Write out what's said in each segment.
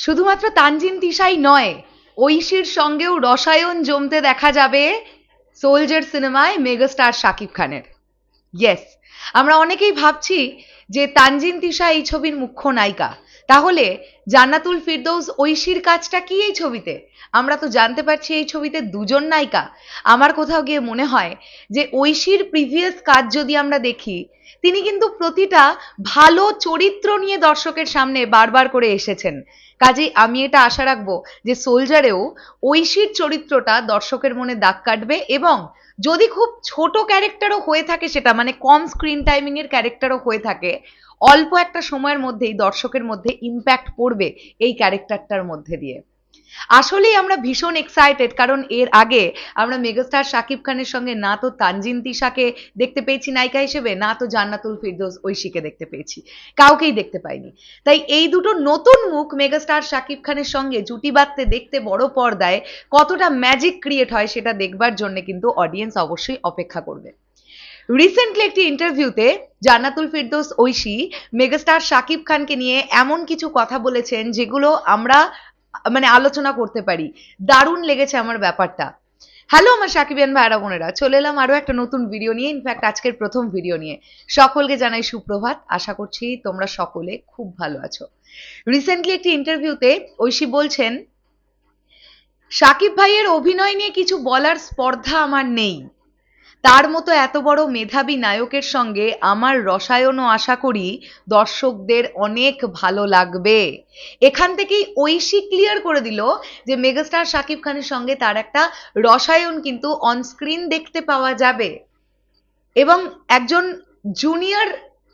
শুধুমাত্র তানজিন তিশাই নয়, ঐশীর সঙ্গেও রসায়ন জমতে দেখা যাবে সোলজার সিনেমায় মেগাস্টার শাকিব খানের। ইয়েস আমরা অনেকেই ভাবছি যে তানজিন তিশা এই ছবির মুখ্য নায়িকা। তাহলে জান্নাতুল ফিরদৌস ঐশীর কাজটা কি এই ছবিতে? আমরা তো জানতে পারছি এই ছবিতে দুজন নায়িকা। আমার কোথাও গিয়ে মনে হয় যে ঐশীর প্রিভিয়াস কাজ যদি আমরা দেখি, তিনি কিন্তু প্রতিটা ভালো চরিত্র নিয়ে দর্শকের সামনে বারবার করে এসেছেন। কাজেই আমি এটা আশা রাখব যে সোলজারেও ঐশীর চরিত্রটা দর্শকের মনে দাগ কাটবে এবং যদি খুব ছোট ক্যারেক্টারও হয়ে থাকে সেটা মানে কম স্ক্রিন টাইমিং এর ক্যারেক্টারও হয়ে থাকে। অল্প একটা সময়ের মধ্যেই দর্শকের মধ্যে ইম্প্যাক্ট পড়বে এই ক্যারেক্টারটার মধ্যে দিয়ে। আসলেই আমরা ভীষণ এক্সাইটেড কারণ এর আগে আমরা মেগাস্টার শাকিব খানের সঙ্গে না তো তানজিন তিশাকে দেখতে পেয়েছি নায়িকা হিসেবে, না তো জান্নাতুল ফিরদোস ঐশীকে দেখতে পেয়েছি। কাউকেই দেখতে পাইনি। তাই এই দুটো নতুন মুখ মেগাস্টার শাকিব খানের সঙ্গে জুটি বাঁধতে দেখতে বড় পর্দায় কতটা ম্যাজিক ক্রিয়েট হয় সেটা দেখবার জন্য কিন্তু অডিয়েন্স অবশ্যই অপেক্ষা করবে। রিসেন্টলি একটি ইন্টারভিউতে জান্নাতুল ফিরদৌস ঐশী মেগাস্টার শাকিব খানকে নিয়ে এমন কিছু কথা বলেছেন যেগুলো আমরা মানে আলোচনা করতে পারি। দারুণ লেগেছে আমার ব্যাপারটা। হ্যালো আমার সাকিবিয়ান ভাইরা বোনেরা। চলে এলাম আরও একটা নতুন ভিডিও নিয়ে ইনফ্যাক্ট আজকের প্রথম ভিডিও নিয়ে। সকলকে জানাই সুপ্রভাত। আশা করছি তোমরা সকলে খুব ভালো আছো। রিসেন্টলি একটি ইন্টারভিউতে ঐশী বলছেন সাকিব ভাইয়ের অভিনয় নিয়ে কিছু বলার স্পর্ধা আমার নেই। তার মতো এত বড় মেধাবী নায়কের সঙ্গে আমার রসায়নও আশা করি দর্শকদের অনেক ভালো লাগবে। এখান থেকেই ঐশী ক্লিয়ার করে দিল যে মেগাস্টার শাকিব খানের সঙ্গে তার একটা রসায়ন কিন্তু অনস্ক্রিন দেখতে পাওয়া যাবে। এবং একজন জুনিয়র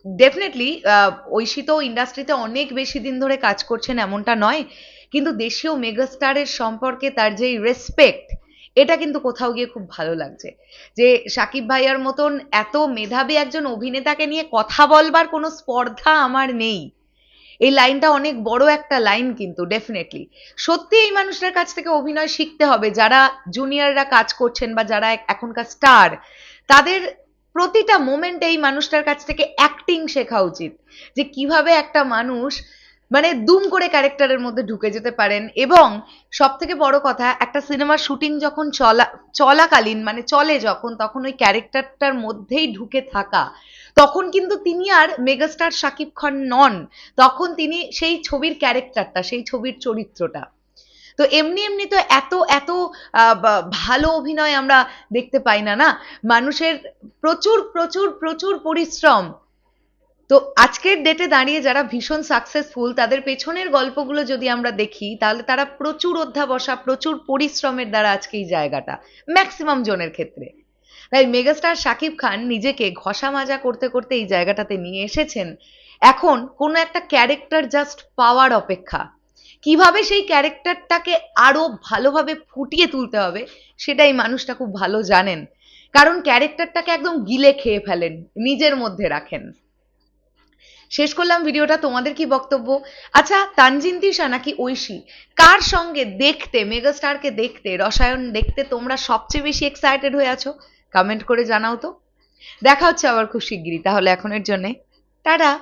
ডেফিনেটলি ঐশী তো ইন্ডাস্ট্রিতে অনেক বেশি দিন ধরে কাজ করছেন এমনটা নয়, কিন্তু দেশীয় মেগাস্টারের সম্পর্কে তার যে রেসপেক্ট এটা কিন্তু কোথাও গিয়ে খুব ভালো লাগছে। যে সাকিব ভাইয়ার মতন এত মেধাবী একজন অভিনেতাকে নিয়ে কথা বলবার কোনো স্পর্ধা আমার নেই। এই লাইনটা অনেক বড় একটা লাইন কিন্তু ডেফিনেটলি সত্যি এই মানুষটার কাছ থেকে অভিনয় শিখতে হবে। যারা জুনিয়ররা কাজ করছেন বা যারা এখনকার স্টার তাদের প্রতিটা মোমেন্টে এই মানুষটার কাছ থেকে অ্যাক্টিং শেখা উচিত। যে কীভাবে একটা মানুষ মানে দুম করে ক্যারেক্টারের মধ্যে ঢুকে যেতে পারেন এবং সব থেকে বড় কথা, একটা সিনেমার শুটিং যখন চলা, চলাকালীন মানে চলে যখন, তখন ওই ক্যারেক্টারটার মধ্যেই ঢুকে থাকা। তখন কিন্তু তিনি আর মেগাস্টার শাকিব খান নন। তখন তিনি সেই ছবির ক্যারেক্টারটা, সেই ছবির চরিত্রটা। তো এমনি এমনি তো এত এত ভালো অভিনয় আমরা দেখতে পাই না না? মানুষের প্রচুর প্রচুর প্রচুর পরিশ্রম তো আজকের ডেটে দাঁড়িয়ে যারা ভীষণ সাকসেসফুল তাদের পেছনের গল্পগুলো যদি আমরা দেখি, তাহলে তারা প্রচুর অধ্যাবসা, প্রচুর পরিশ্রমের দ্বারা আজকে এই জায়গাটা ম্যাক্সিমাম জনের ক্ষেত্রে। তাই মেগাস্টার শাকিব খান নিজেকে ঘষা মাজা করতে করতে এই জায়গাটাতে নিয়ে এসেছেন। এখন কোনো একটা ক্যারেক্টার জাস্ট পাওয়ার অপেক্ষা। কীভাবে সেই ক্যারেক্টারটাকে আরও ভালোভাবে ফুটিয়ে তুলতে হবে, সেটা এই মানুষটা খুব ভালো জানেন। কারণ ক্যারেক্টারটাকে একদম গিলে খেয়ে ফেলেন, নিজের মধ্যে রাখেন। শেষ করলাম ভিডিওটা, তোমাদের কি বক্তব্য? আচ্ছা তানজিন তিশা নাকি ঐশী? কার সঙ্গে দেখতে, মেগাস্টারকে দেখতে, রসায়ন দেখতে তোমরা সবচেয়ে বেশি এক্সাইটেড হয়ে আছো? কমেন্ট করে জানাও তো। দেখা হচ্ছে আবার খুব শিগগিরই, তাহলে এখনের জন্যে। টাটা!